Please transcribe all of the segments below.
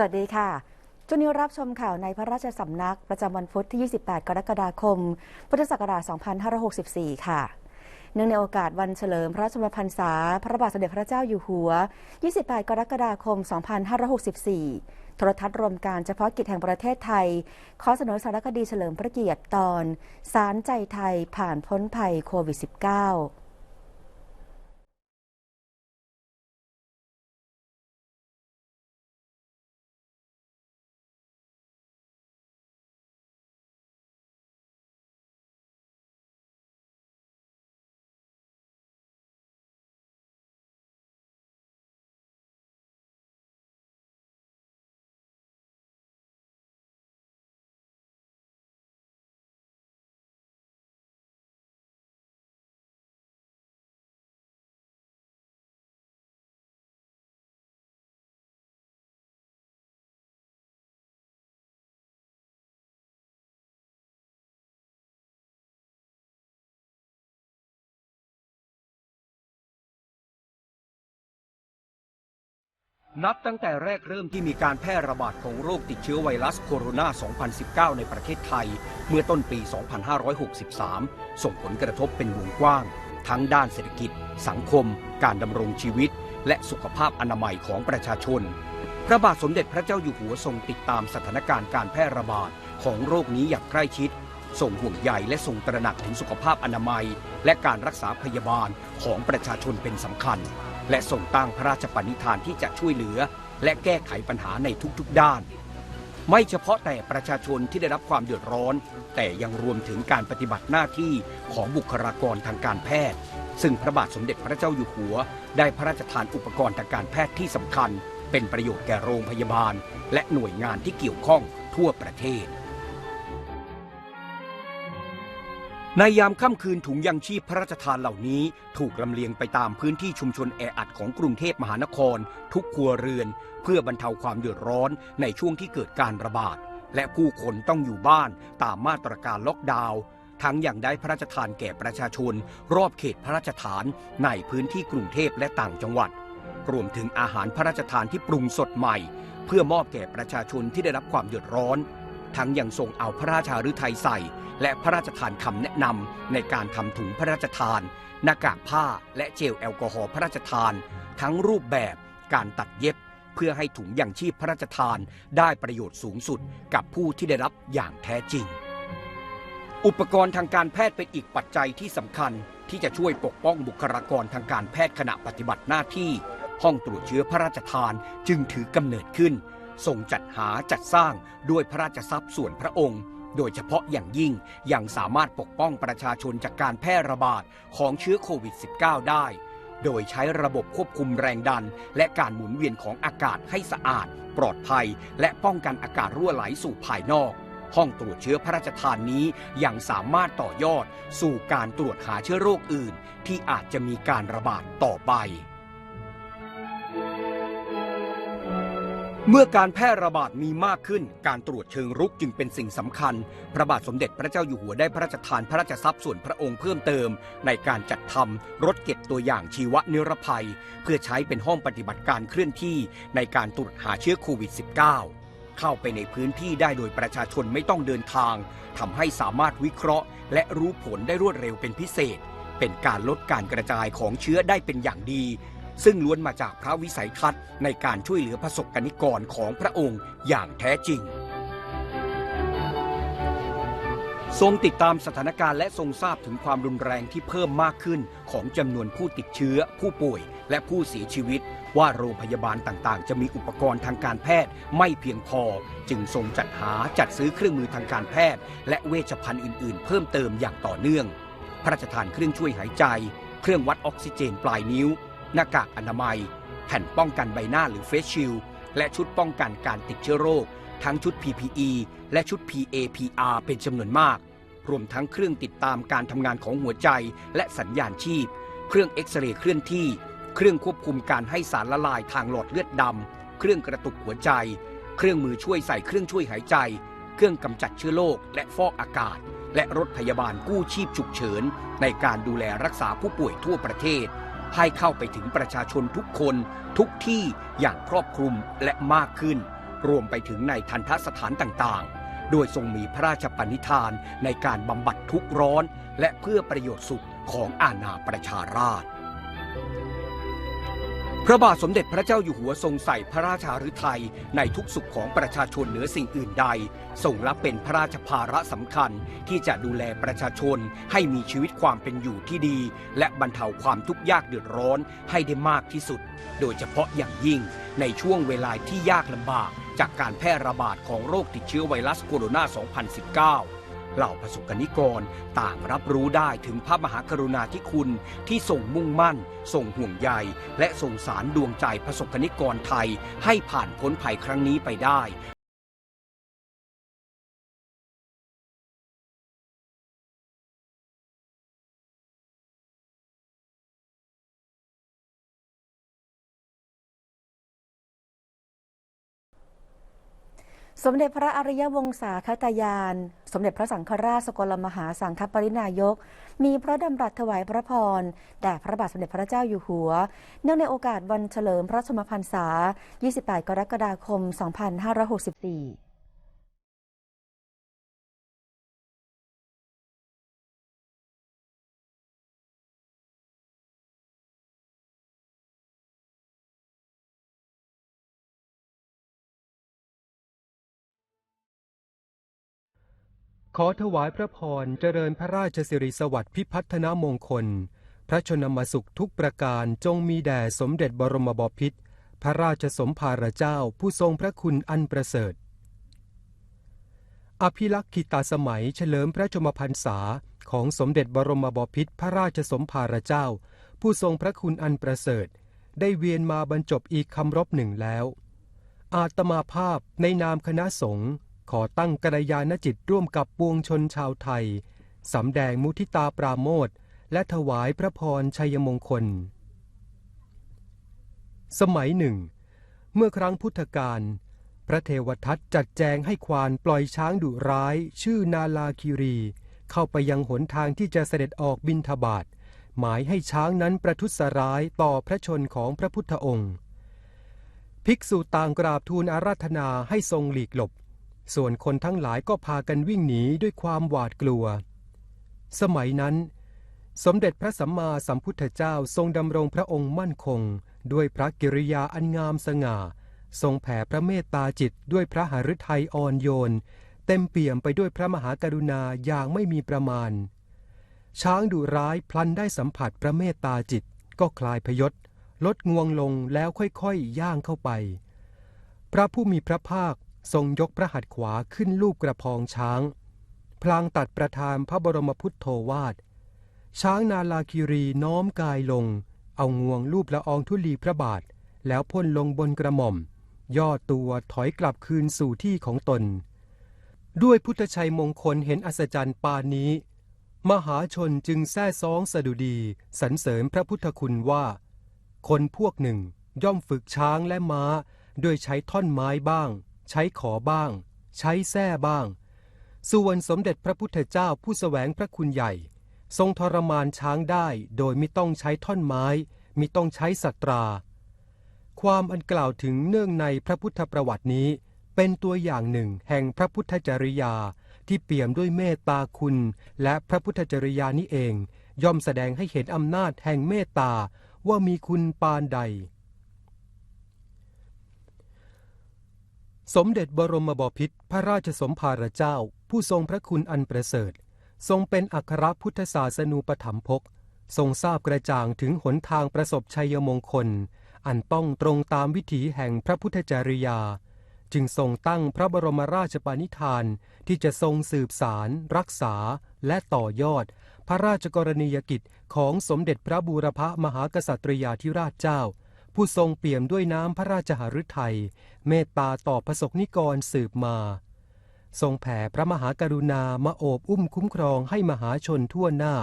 สวัสดีค่ะจุนี้รับชมข่าวในพระราชสำนักประจำวันพุธที่ 28 กรกฎาคม พุทธศักราช 2564 ค่ะ เนื่องในโอกาสวันเฉลิมพระราชมพรรษา พระบาทสมเด็จพระเจ้าอยู่หัว 28 กรกฎาคม 2564 โทรทัศน์รวมการเฉพาะกิจแห่งประเทศไทย ขอเสนอสารคดีเฉลิมพระเกียรติตอน สารใจไทยผ่านพ้นภัยโควิด -19 นับตั้งแต่แรกเริ่มที่มีการแพร่ระบาดของโรคติดเชื้อไวรัสโคโรนา 2019 ในประเทศไทย เมื่อต้นปี 2563 ส่งผลกระทบเป็นวงกว้าง ทั้งด้านเศรษฐกิจ สังคม การดำรงชีวิต และสุขภาพอนามัยของประชาชน พระบาทสมเด็จพระเจ้าอยู่หัวทรงติดตามสถานการณ์การแพร่ระบาดของโรคนี้อย่างใกล้ชิดส่งห่วงใยและส่งตระหนักถึงสุขภาพอนามัย และการรักษาพยาบาลของประชาชนเป็นสำคัญ และส่งตั้งพระราชปณิธานที่จะช่วยเหลือ และแก้ไขปัญหาในทุกๆด้าน ไม่เฉพาะแต่ประชาชนที่ได้รับความเดือดร้อน แต่ยังรวมถึงการปฏิบัติหน้าที่ของบุคลากรทางการแพทย์ ซึ่งพระบาทสมเด็จพระเจ้าอยู่หัว ได้พระราชทานอุปกรณ์ทางการแพทย์ที่สำคัญ เป็นประโยชน์แก่โรงพยาบาล และหน่วยงานที่เกี่ยวข้องทั่วประเทศ ในยามค่ำคืนถุงยังชีพพระราชทานเหล่านี้ ถูกลำเลียงไปตามพื้นที่ชุมชนแออัดของกรุงเทพมหานคร ทุกครัวเรือน เพื่อบรรเทาความเดือดร้อนในช่วงที่เกิดการระบาด และผู้คนต้องอยู่บ้านตามมาตรการล็อกดาวน์ทั้งอยังได้พระราชทานแก่ประชาชน รอบเขตพระราชฐานในพื้นที่กรุงเทพและต่างจังหวัด รวมถึงอาหารพระราชทานที่ปรุงสดใหม่ เพื่อมอบแก่ประชาชนที่ได้รับความเดือดร้อน ทั้งยังทรงเอาพระราชาฤทัยใส่ และพระราชทานคำแนะนำในการทำถุงพระราชทาน หน้ากากผ้าและเจลแอลกอฮอล์พระราชทาน ทั้งรูปแบบการตัดเย็บ เพื่อให้ถุงยังชีพพระราชทานได้ประโยชน์สูงสุดกับผู้ที่ได้รับอย่างแท้จริง อุปกรณ์ทางการแพทย์เป็นอีกปัจจัยที่สำคัญที่จะช่วยปกป้องบุคลากรทางการแพทย์ขณะปฏิบัติหน้าที่ ห้องตรวจเชื้อพระราชทานจึงถือกำเนิดขึ้น ส่งจัดหาจัดสร้างด้วยพระราชทรัพย์ส่วนพระองค์ โดยเฉพาะอย่างยิ่งยังสามารถปกป้องประชาชนจากการแพร่ระบาดของเชื้อโควิด -19 ได้ โดยใช้ระบบควบคุมแรงดัน และการหมุนเวียนของอากาศให้สะอาด ปลอดภัย และป้องกันอากาศรั่วไหลสู่ภายนอกห้องตรวจเชื้อพระราชทานนี้ยังสามารถต่อยอด สู่การตรวจหาเชื้อโรคอื่น ที่อาจจะมีการระบาดต่อไป เมื่อการแพร่ระบาดมีมากขึ้น การตรวจเชิงรุกจึงเป็นสิ่งสำคัญ พระบาทสมเด็จพระเจ้าอยู่หัวได้พระราชทานพระราชทรัพย์ส่วนพระองค์เพิ่มเติม ในการจัดทำรถเก็บตัวอย่างชีวนิรภัย เพื่อใช้เป็นห้องปฏิบัติการเคลื่อนที่ในการตรวจหาเชื้อโควิด -19 เข้าไปในพื้นที่ได้โดยประชาชนไม่ต้องเดินทางทำให้สามารถวิเคราะห์ และรู้ผลได้รวดเร็วเป็นพิเศษ เป็นการลดการกระจายของเชื้อได้เป็นอย่างดี ซึ่งล้วนมาจากพระวิสัยทัศน์ในการช่วยเหลือประสบกนิกรของพระองค์อย่างแท้จริง ทรงติดตามสถานการณ์และทรงทราบถึงความรุนแรงที่เพิ่มมากขึ้นของจำนวนผู้ติดเชื้อ ผู้ป่วย และผู้เสียชีวิต ว่าโรงพยาบาลต่างๆ จะมีอุปกรณ์ทางการแพทย์ไม่เพียงพอ จึงทรงจัดหาจัดซื้อเครื่องมือทางการแพทย์ และเวชภัณฑ์อื่น ๆ เพิ่มเติมอย่างต่อเนื่องพระราชทานเครื่องช่วยหายใจ เครื่องวัดออกซิเจนปลายนิ้ว หน้ากากอนามัย แผ่นป้องกันใบหน้าหรือเฟสชิลและชุดป้องกันการติดเชื้อโรค ทั้งชุด PPE และชุด PAPR เป็นจำนวนมาก รวมทั้งเครื่องติดตามการทำงานของหัวใจและสัญญาณชีพ เครื่องเอ็กซเรย์เคลื่อนที่ เครื่องควบคุมการให้สารละลายทางหลอดเลือดดำเครื่องกระตุกหัวใจ เครื่องมือช่วยใส่เครื่องช่วยหายใจ เครื่องกำจัดเชื้อโรคและฟอกอากาศ และรถพยาบาลกู้ชีพฉุกเฉิน ในการดูแลรักษาผู้ป่วยทั่วประเทศ ให้เข้าไปถึงประชาชนทุกคนทุกที่อย่างครอบคลุมและมากขึ้น รวมไปถึงในทันทสถานต่างๆ โดยทรงมีพระราชปณิธานในการบำบัดทุกร้อน และเพื่อประโยชน์สุขของอาณาประชาราษฎร พระบาทสมเด็จพระเจ้าอยู่หัวทรงใส่พระราชาฤทัยในทุกสุขของประชาชนเหนือสิ่งอื่นใดทรงรับเป็นพระราชภาระสำคัญ ที่จะดูแลประชาชนให้มีชีวิตความเป็นอยู่ที่ดี และบรรเทาความทุกข์ยากเดือดร้อนให้ได้มากที่สุด โดยเฉพาะอย่างยิ่งในช่วงเวลาที่ยากลำบาก จากการแพร่ระบาดของโรคติดเชื้อไวรัสโคโรนา 2019 เหล่าประสบกนิกรต่างรับรู้ได้ถึงพระมหากรุณาธิคุณที่ทรงมุ่งมั่นทรงห่วงใย และส่งสารดวงใจประสบกนิกรไทยให้ผ่านพ้นภัยครั้งนี้ไปได้สมเด็จพระอริยวงศาคตายาน สมเด็จพระสังฆราชสกลมหาสังฆปรินายก มีพระดำรัสถวายพระพรแด่พระบาทสมเด็จพระเจ้าอยู่หัว เนื่องในโอกาสวันเฉลิมพระชมพรรษา 28 กรกฎาคม 2564 ขอถวายพระพรเจริญพระราชสิริสวัสดิ์พิพัฒนมงคล พระชนมสุขทุกประการจงมีแด่สมเด็จบรมบพิตรพระราชสมภารเจ้าผู้ทรงพระคุณอันประเสริฐ อภิลักษิตาสมัยเฉลิมพระชมพรรษาของสมเด็จบรมบพิตรพระราชสมภารเจ้า ผู้ทรงพระคุณอันประเสริฐ ได้เวียนมาบรรจบอีกคำรบหนึ่งแล้ว อาตมาภาพในนามคณะสงฆ์ ขอตั้งกัลยาณจิตร่วมกับปวงชนชาวไทย สำแดงมุทิตาปราโมทและถวายพระพรชัยมงคล สมัยหนึ่ง เมื่อครั้งพุทธกาลพระเทวทัตจัดแจงให้ควานปล่อยช้างดุร้าย ชื่อนาลาคิรี เข้าไปยังหนทางที่จะเสด็จออกบินทบาทหมายให้ช้างนั้นประทุษร้ายต่อพระชนของพระพุทธองค์ ภิกษุต่างกราบทูลอาราธนาให้ทรงหลีกหลบ ส่วนคนทั้งหลายก็พากันวิ่งหนีด้วยความหวาดกลัว สมัยนั้น สมเด็จพระสัมมาสัมพุทธเจ้าทรงดำรงพระองค์มั่นคง ด้วยพระกิริยาอันงามสง่า ทรงแผ่พระเมตตาจิตด้วยพระหฤทัยอ่อนโยน เต็มเปี่ยมไปด้วยพระมหากรุณาอย่างไม่มีประมาณ ช้างดุร้ายพลันได้สัมผัสพระเมตตาจิตก็คลายพยศลดงวงลงแล้วค่อยๆย่างเข้าไป พระผู้มีพระภาค ทรงยกพระหัตถ์ขวาขึ้นลูบกระพองช้าง พลางตัดประทานพระบรมพุทโธวาท ช้างนาลาคิรีน้อมกายลง เอางวงลูบละอองธุลีพระบาท แล้วพ่นลงบนกระหม่อม ย่อตัวถอยกลับคืนสู่ที่ของตน ด้วยพุทธชัยมงคลเห็นอัศจรรย์ปานนี้ มหาชนจึงแซ่ซ้องสดุดีสรรเสริญพระพุทธคุณว่า คนพวกหนึ่งย่อมฝึกช้างและม้า โดยใช้ท่อนไม้บ้าง ใช้ขอบ้าง ใช้แส้บ้าง ส่วนสมเด็จพระพุทธเจ้าผู้สแสวงพระคุณใหญ่ ทรงทรมานช้างได้โดยไม่ต้องใช้ท่อนไม้มิต้องใช้สัตรา ความอันกล่าวถึงเนื่องในพระพุทธประวัตินี้ เป็นตัวอย่างหนึ่งแห่งพระพุทธจริยาที่เปี่ยมด้วยเมตตาคุณ และพระพุทธจริยานี้เอง ย่อมแสดงให้เห็นอำนาจแห่งเมตตาว่ามีคุณปานใด สมเด็จบรมบพิตรพระราชสมภารเจ้า ผู้ทรงพระคุณอันประเสริฐ ทรงเป็นอัครพุทธศาสนูปถัมภกทรงทราบกระจ่างถึงหนทางประสบชัยมงคล อันต้องตรงตามวิถีแห่งพระพุทธจริยา จึงทรงตั้งพระบรมราชปณิธานที่จะทรงสืบสาร รักษา และต่อยอด พระราชกรณียกิจของสมเด็จพระบูรพมหากษัตริยาธิราชเจ้า ผู้ทรงเปี่ยมด้วยน้ำพระราชหฤทัยเมตตาต่อประสบนิกรสืบมา ทรงแผ่พระมหากรุณามาโอบอุ้มคุ้มครองให้มหาชนทั่วหน้า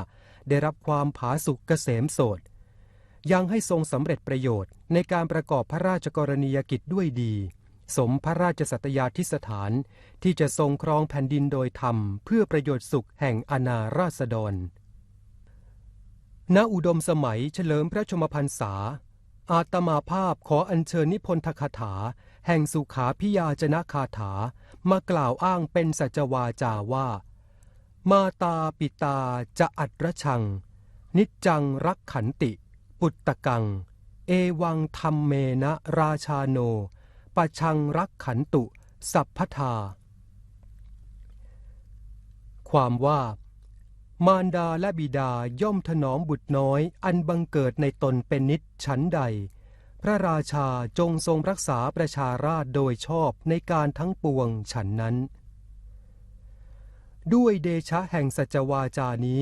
ได้รับความผาสุกเกษมโสดยังให้ทรงสำเร็จประโยชน์ในการประกอบพระราชกรณียกิจด้วยดี สมพระราชสัตยาธิสถานที่จะทรงครองแผ่นดินโดยธรรม เพื่อประโยชน์สุขแห่งอาณาราษฎรณอุดมสมัยเฉลิมพระชมพรรษา อาตมาภาพขออัญเชิญนิพนธคาถา แห่งสุขาพิยาจนะคาถา มากล่าวอ้างเป็นสัจวาจาว่า มาตาปิตาจะอัดระชัง นิจจังรักขันติ ปุตตะกัง เอวังธรรมเมนะราชาโนปะชังรักขันตุ สัพพทา ความว่า มารดาและบิดาย่อมถนอมบุตรน้อยอันบังเกิดในตนเป็นนิจฉันใด พระราชาจงทรงรักษาประชาราษฎร์โดยชอบในการทั้งปวงฉันนั้น ด้วยเดชะแห่งสัจวาจานี้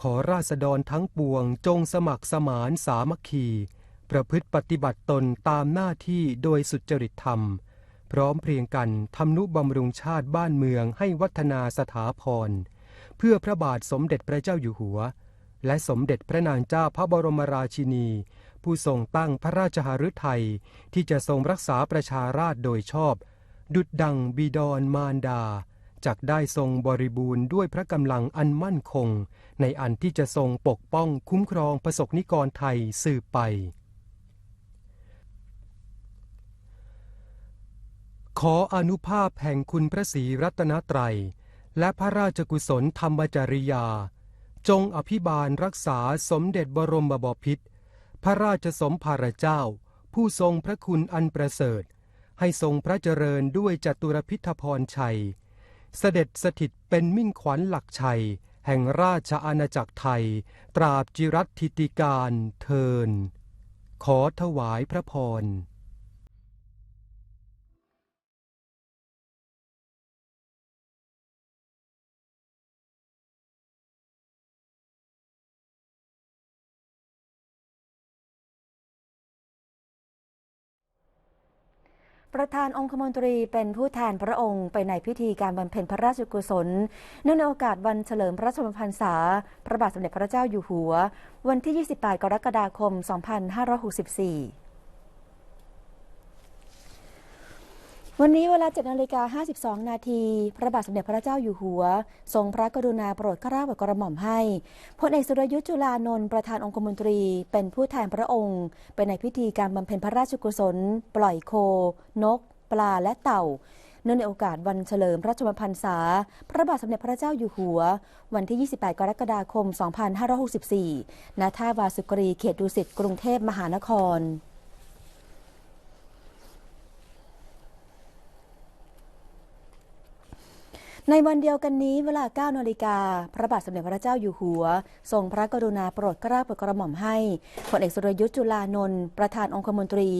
ขอราษฎรทั้งปวงจงสมัครสมานสามัคคี ประพฤติปฏิบัติตนตามหน้าที่โดยสุจริตธรรม พร้อมเพรียงกันทำนุบำรุงชาติบ้านเมืองให้วัฒนาสถาพร พื่อพระบาทสมเด็จพระเจ้าอยู่หัว และสมเด็จพระนางเจ้าพระบรมราชินี ผู้ทรงตั้งพระราชหฤทัยที่จะทรงรักษาประชาราษฎรโดยชอบ ดุดดังบิดอนมารดาจักได้ทรงบริบูรณ์ด้วยพระกำลังอันมั่นคง ในอันที่จะทรงปกป้องคุ้มครองประสบนิกรไทยสืบไป ขออนุภาพแห่งคุณพระศรีรัตนตรัย และพระราชกุศลธรรมจริยา จงอภิบาลรักษาสมเด็จบรมบพิตรพระราชสมภารเจ้า ผู้ทรงพระคุณอันประเสริฐ ให้ทรงพระเจริญด้วยจตุรพิธพรชัย เสด็จสถิตเป็นมิ่งขวัญหลักชัย แห่งราชอาณาจักรไทย ตราบจิรัตทิติการเทิน ขอถวายพระพร ประธานองคมนตรีเป็นผู้แทนพระองค์ไปในพิธีการบำเพ็ญพระราชกุศล เนื่องในโอกาสวันเฉลิมพระชนมพรรษา พระบาทสมเด็จพระเจ้าอยู่หัว วันที่ 28 กรกฎาคม 2564 วันนี้เวลา7นาฬิกา52 นาที พระบาทสมเด็จพระเจ้าอยู่หัว ทรงพระกรุณาโปรดเกล้าโปรดกระหม่อมให้ พลเอกสุรยุทธ์จุลานนท์ประธานองคมนตรี เป็นผู้แทนพระองค์ไปในพิธีการบำเพ็ญพระราชกุศล ปล่อยโค นก ปลาและเต่า เนื่องในโอกาสวันเฉลิมพระชนมพรรษา พระบาทสมเด็จพระเจ้าอยู่หัว วันที่ 28 กรกฎาคม 2564 ณ ท่าวาสุกรี เขตดุสิต กรุงเทพมหานคร ในวันเดียวกันนี้เวลา 9 นาฬิกา พระบาทสมเด็จพระเจ้าอยู่หัว ทรงพระกรุณาโปรดเกล้าโปรดกระหม่อมให้พลเอกสุรยุทธ์จุลานนท์ประธานองคมนตรี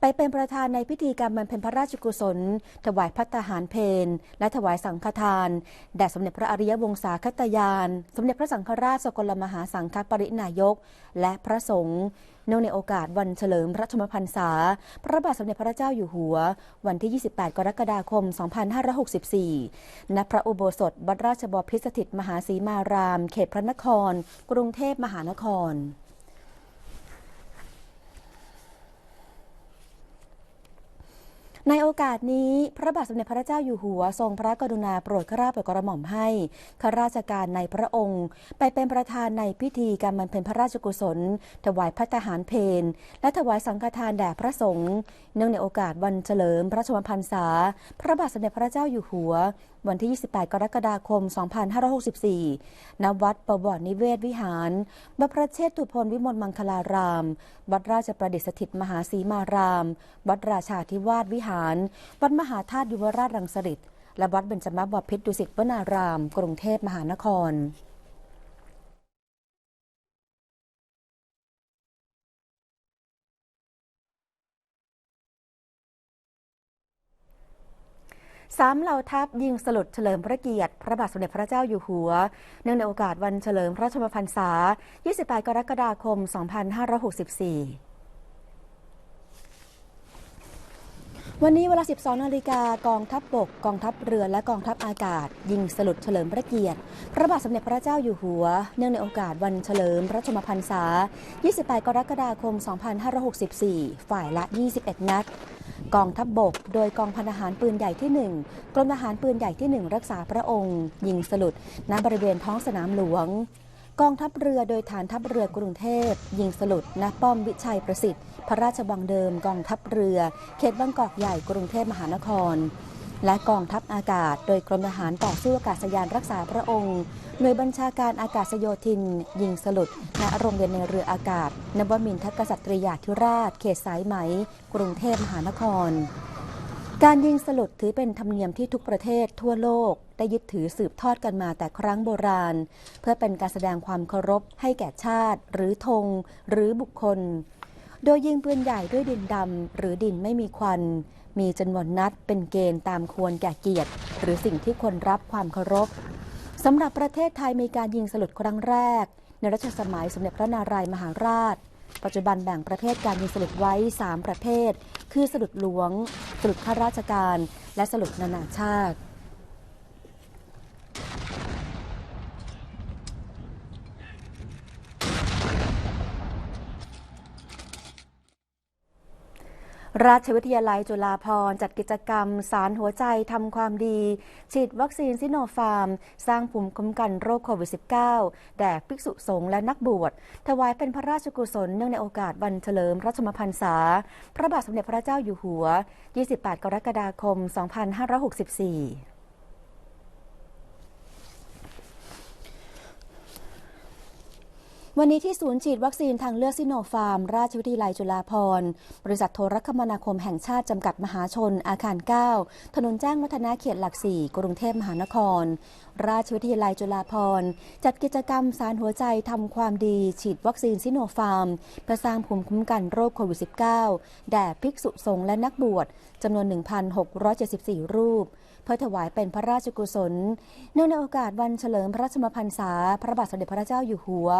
ไปเป็นประธานในพิธีการบำเพ็ญพระราชกุศล ถวายพัตตาหารเพนและถวายสังฆทาน แด่สมเด็จพระอริยวงศาคตยาน สมเด็จพระสังฆราชสกลมหาสังฆปรินายก และพระสงฆ์ เนื่องในโอกาสวันเฉลิมพระชมพรรษา พระบาทสมเด็จพระเจ้าอยู่หัว วันที่ 28 กรกฎาคม 2564 ณ พระอุโบสถวัดราชบพิตรสถิตมหาสีมาราม เขตพระนคร กรุงเทพมหานคร ในโอกาสนี้พระบาทสมเด็จพระเจ้าอยู่หัว ทรงพระกรุณาโปรดข้าโปรดกระหม่อมให้ข้าราชการในพระองค์ ไปเป็นประธานในพิธีการบรรเพ็ญพระราชกุศล ถวายพระทหารเพนและถวายสังฆทานแด่พระสงฆ์เนื่องในโอกาสวันเฉลิมพระชนมพรรษา พระบาทสมเด็จพระเจ้าอยู่หัววันที่ 28 กรกฎาคม 2564 ณ วัดประวัตินิเวศวิหารบพระเชษฐุพนวิมลมังคลาราม วัดราชประดิษฐสถิตมหาสีมาราม วัดราชาธิวาสวิหาร วัดมหาธาตุยุวราชรังสฤษและวัดเบญจมบพิตรดุสิตวนาราม กรุงเทพมหานคร สามเหล่าทัพยิงสลุดเฉลิมพระเกียรติ พระบาทสมเด็จพระเจ้าอยู่หัว เนื่องในโอกาสวันเฉลิมพระชนมพรรษา 28 กรกฎาคม 2564วันนี้เวลา 12 นาฬิกากองทัพบบก กองทัพเรือ และกองทัพอากาศ ยิงสลุดเฉลิมพระเกียรติ พระบาทสมเด็จพระเจ้าอยู่หัว เนื่องในโอกาสวันเฉลิมพระชนมพรรษา 28 กรกฎาคม 2564 ฝ่ายละ 21 นัด กองทัพบบก โดยกองพันทหารปืนใหญ่ที่ 1 กรมทหารปืนใหญ่ที่ 1 รักษาพระองค์ ยิงสลุดณบริเวณท้องสนามหลวง กองทัพเรือโดยฐานทัพเรือกรุงเทพ ยิงสลุดณป้อมวิชัยประสิทธิ์ พระราชวังเดิม กองทัพเรือ เขตบางกอกใหญ่กรุงเทพมหานคร และกองทัพอากาศ โดยกรมทหารต่อสู้อากาศยานรักษาพระองค์ หน่วยบัญชาการอากาศโยธิน ยิงสลุดณโรงเรียนในเรืออากาศ นวมินทกษัตริยาธิราช เขตสายไหม กรุงเทพมหานคร การยิงสลุดถือเป็นธรรมเนียมที่ทุกประเทศทั่วโลก ได้ยึดถือสืบทอดกันมาแต่ครั้งโบราณ เพื่อเป็นการแสดงความเคารพให้แก่ชาติ หรือธงหรือบุคคล โดยยิงปืนใหญ่ด้วยดินดำหรือดินไม่มีควัน มีจำนวนนัดเป็นเกณฑ์ตามควรแก่เกียรติ หรือสิ่งที่ควรรับความเคารพสำหรับประเทศไทยมีการยิงสลุดครั้งแรก ในรัชสมัยสมเด็จพระนารายมหาราช ปัจจุบันแบ่งประเภทการยิงสลุดไว้ 3 ประเภท คือสลุดหลวง สลุดข้าราชการ และสลุดนานาชาติ ราชวิทยาลัยจุฬาภรณ์จัดกิจกรรม สารหัวใจทำความดี ฉีดวัคซีนซิโนฟาร์ม สร้างภูมิคุ้มกันโรคโควิด -19 แด่ภิกษุสงฆ์และนักบวช ถวายเป็นพระราชกุศลเนื่องในโอกาสวันเฉลิมรัชมพรรษา พระบาทสมเด็จพระเจ้าอยู่หัว 28 กรกฎาคม 2564 วันนี้ที่ศูนย์ฉีดวัคซีนทางเลือกซิโนฟาร์ม ราชวิทยาลัยจุฬาภรณ์บริษัทโทรคมนาคมแห่งชาติจำกัดมหาชน อาคาร 9 ถนนแจ้งวัฒนะเขตหลักสี่กรุงเทพมหานคร ราชวิทยาลัยจุฬาภรณ์จัดกิจกรรมสารหัวใจทำความดี ฉีดวัคซีนซิโนฟาร์ม เพื่อสร้างภูมิคุ้มกันโรคโควิด -19 แด่ภิกษุสงฆ์และนักบวชจำนวน 1,674 รูป พื่อถวายเป็นพระราชกุศล เนื่องในโอกาสวันเฉลิมพระราชมพรรษา พระบาทสมเด็จพระเจ้าอยู่หัว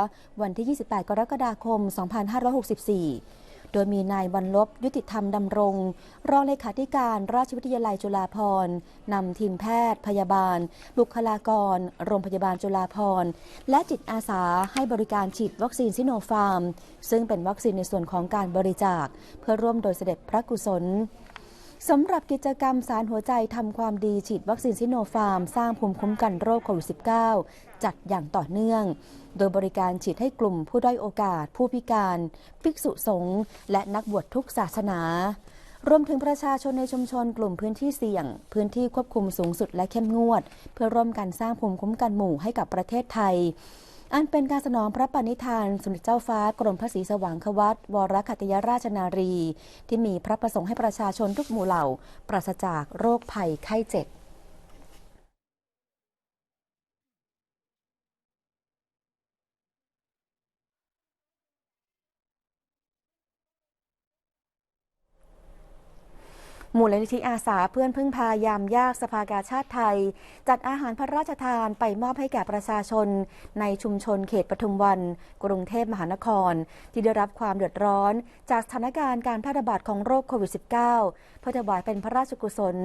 วันที่ 28 กรกฎาคม 2564 โดยมีนายวันลบยุติธรรมดำรง รองเลขาธิการราชวิทยาลัยจุฬาภรณ์นำทีมแพทย์ พยาบาล บุคลากร โรงพยาบาลจุฬาภรณ์และจิตอาสาให้บริการฉีดวัคซีนซิโนฟาร์ม ซึ่งเป็นวัคซีนในส่วนของการบริจาค เพื่อร่วมโดยเสด็จพระกุศล สำหรับกิจกรรมสารหัวใจทำความดีฉีดวัคซีนซิโนฟาร์ม สร้างภูมิคุ้มกันโรคโควิด -19 จัดอย่างต่อเนื่อง โดยบริการฉีดให้กลุ่มผู้ด้อยโอกาส ผู้พิการ ภิกษุสงฆ์และนักบวชทุกศาสนารวมถึงประชาชนในชุมชนกลุ่มพื้นที่เสี่ยง พื้นที่ควบคุมสูงสุดและเข้มงวด เพื่อร่วมกันสร้างภูมิคุ้มกันหมู่ให้กับประเทศไทย อันเป็นการสนองพระปณิธานสมเด็จเจ้าฟ้ากรมพระศรีสว่างควัตวรคัตยราชนารี ที่มีพระประสงค์ให้ประชาชนทุกหมู่เหล่า ปราศจากโรคภัยไข้เจ็บ มูลนิธิอาสาเพื่อนพึ่งพายามยากสภากาชาติไทย จัดอาหารพระราชทานไปมอบให้แก่ประชาชน ในชุมชนเขตปทุมวัน กรุงเทพมหานคร ที่ได้รับความเดือดร้อน จากสถานการณ์การแพร่ระบาดของโรคโควิด -19 เพื่อถวายเป็นพระราชกุศล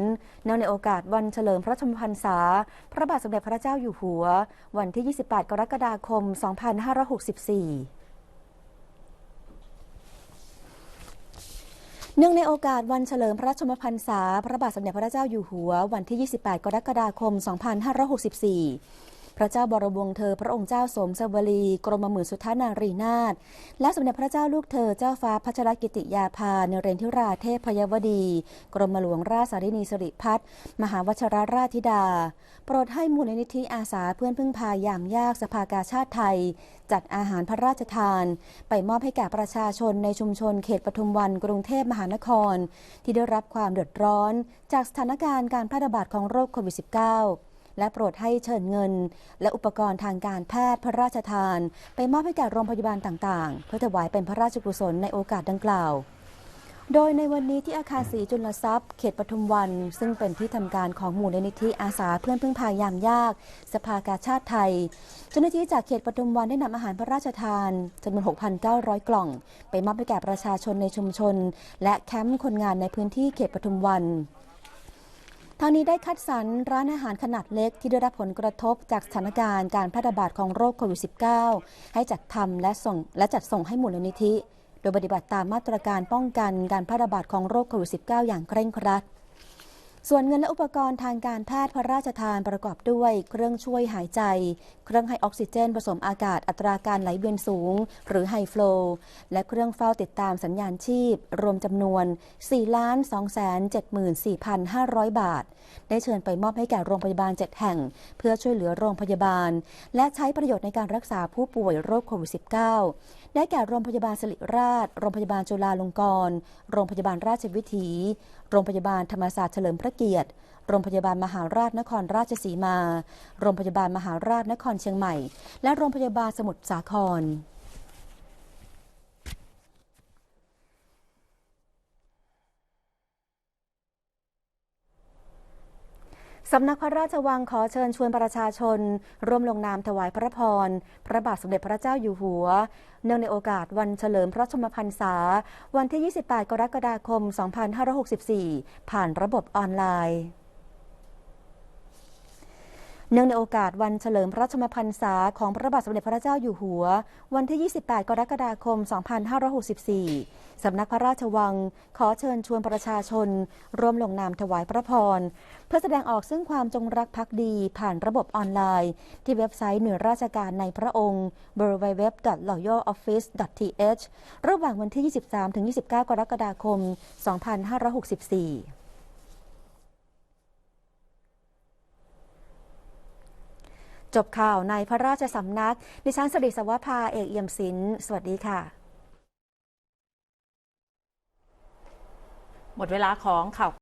เนื่องในโอกาสวันเฉลิมพระชนมพรรษา พระบาทสมเด็จพระเจ้าอยู่หัว วันที่ 28 กรกฎาคม 2564 เนื่องในโอกาสวันเฉลิมพระชมพรรษา พระบาทสมเด็จพระเจ้าอยู่หัว วันที่ 28 กรกฎาคม 2564 พระเจ้าบรมวงศ์เธอ พระองค์เจ้าสมสวลี กรมหมื่นสุทธานารีนาถและสมเด็จพระเจ้าลูกเธอเจ้าฟ้าพัชรกิติยาภาในเรนทิราเทพพยวดี กรมหลวงราชสารินีสิริพัฒน์มหาวชรราชธิดา โปรดให้มูลนิธิอาสาเพื่อนพึ่งพายามยากสภากาชาติไทย จัดอาหารพระราชทาน ไปมอบให้แก่ประชาชนในชุมชนเขตปทุมวันกรุงเทพมหานคร ที่ได้รับความเดือดร้อน จากสถานการณ์การแพร่ระบาดของโรคโควิด -19 และโปรดให้เชิญเงิน และอุปกรณ์ทางการแพทย์พระราชทาน ไปมอบให้แก่โรงพยาบาลต่างๆ เพื่อถวายเป็นพระราชกุศลในโอกาสดังกล่าวโดยในวันนี้ที่อาคารศรีจุลทรัพย์ เขตปทุมวัน ซึ่งเป็นที่ทำการของมูลนิธิอาสาเพื่อนพึ่งพายามยาก สภากาชาติไทย เจ้าหน้าที่จากเขตปทุมวันได้นำอาหารพระราชทานจำนวน 6,900 กล่อง ไปมอบให้แก่ประชาชนในชุมชน และแคมป์คนงานในพื้นที่เขตปทุมวัน ทางนี้ได้คัดสรรร้านอาหารขนาดเล็กที่ได้รับผลกระทบจากสถานการณ์การแพร่ระบาดของโรคโควิด -19 ให้จัดทำและส่งและจัดส่งให้มูลนิธิ โดยปฏิบัติตามมาตรการป้องกันการแพร่ระบาดของโรคโควิด -19 อย่างเคร่งครัด ส่วนเงินและอุปกรณ์ทางการแพทย์พระราชทานประกอบด้วย เครื่องช่วยหายใจ เครื่องให้ออกซิเจน ผสมอากาศอัตราการไหลเวียนสูง หรือไฮฟลูและเครื่องเฝ้าติดตามสัญญาณชีพ รวมจำนวน 4,274,500 บาท ได้เชิญไปมอบให้แก่โรงพยาบาล 7 แห่ง เพื่อช่วยเหลือโรงพยาบาล และใช้ประโยชน์ในการรักษาผู้ป่วยโรคโควิด -19 ได้แก่โรงพยาบาลสิริราช โรงพยาบาลจุฬาลงกรณ์ โรงพยาบาลราชวิถี โรงพยาบาลธรรมศาสตร์เฉลิมพระเกียรติ โรงพยาบาลมหาราชนครราชสีมา โรงพยาบาลมหาราชนครเชียงใหม่ และโรงพยาบาลสมุทรสาคร สำนักพระราชวังขอเชิญชวนประชาชน ร่วมลงนามถวายพระพร พระบาทสมเด็จพระเจ้าอยู่หัว เนื่องในโอกาสวันเฉลิมพระชนมพรรษา วันที่ 28 กรกฎาคม 2564 ผ่านระบบออนไลน์ เนื่องในโอกาสวันเฉลิมพระชมพรรษาของพระบาทสมเด็จพระเจ้าอยู่หัว วันที่ 28 กรกฎาคม 2564 สำนักพระราชวัง ขอเชิญชวนประชาชน ร่วมลงนามถวายพระพร เพื่อแสดงออกซึ่งความจงรักภักดีผ่านระบบออนไลน์ ที่เว็บไซต์หน่วยราชการในพระองค์ www.loyaloffice.th ระหว่างวันที่ 23-29 กรกฎาคม 2564 จบข่าวในพระราชสำนัก ดิฉันสริสวภาเอกเอี่ยมศิลป์สวัสดีค่ะ หมดเวลาของข่าว